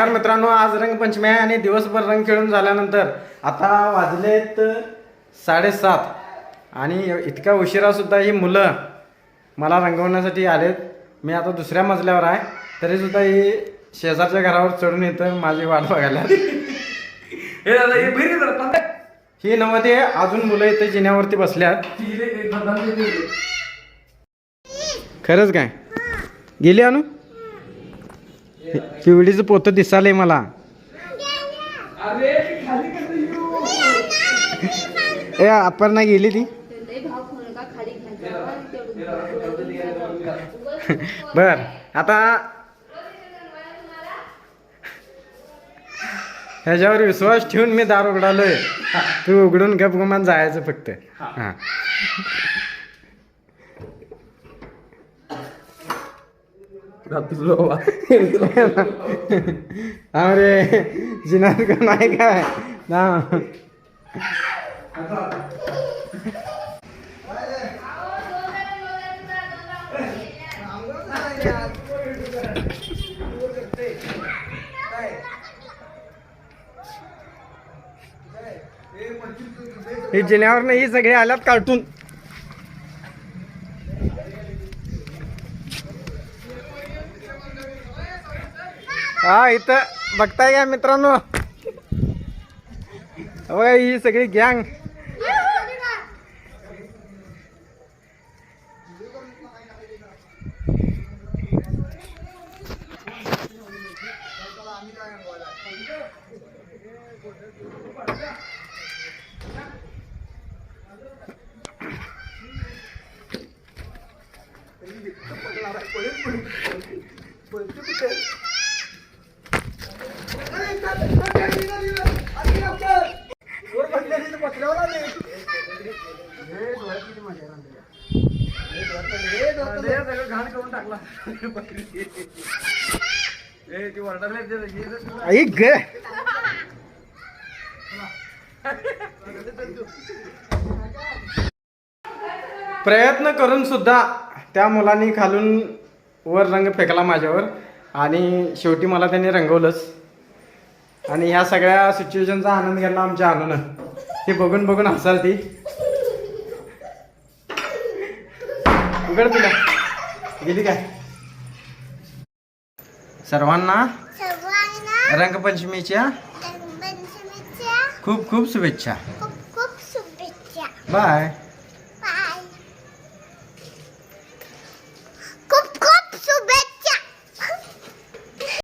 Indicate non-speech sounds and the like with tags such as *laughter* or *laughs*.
नमस्कार मित्रांनो आज रंगपंचमी आहे आणि दिवसभर रंग खेळून झाल्यानंतर आता वाजलेत साडेसात. आणि इतक्या उशिरा सुद्धा ही मुलं मला रंगवण्यासाठी आलेत. मी आता दुसऱ्या मजल्यावर आहे. तरी सुद्धा ही शेजारच्या घरावर चढून येतं माझी वाट बघायला हे हे ही नव्हते अजून मुलं इथे जिन्यावरती बसल्यात. खरंच काय? गेली अनु? पिवळीचं पोतं दिसालंय मला. ए अपर्णा गेली ती. *laughs* बर आता ह्याच्यावर विश्वास ठेवून मी दार उघडालोय. तू उघडून गप गुमान जायचं फक्त. हा. *laughs* अरे जिनात का नाही काय? ना. हे जिन्यावर ही सगळे आल्यात कार्टून हा इथं बघताय का मित्रांनो? बघा ही सगळी गँग. ऐक ग प्रयत्न करून सुद्धा त्या मुलांनी खालून वर रंग फेकला माझ्यावर आणि शेवटी मला त्यांनी रंगवलंच. आणि ह्या सगळ्या सिच्युएशनचा आनंद घेतला आमच्या अनुनं ते बघून बघून हसाल ती. उघड तुला. गेली काय? सर्वांना सर्वांना रंगपंचमीच्या रंगपंचमीच्या खूप खूप शुभेच्छा. खूप खूप शुभेच्छा. बाय.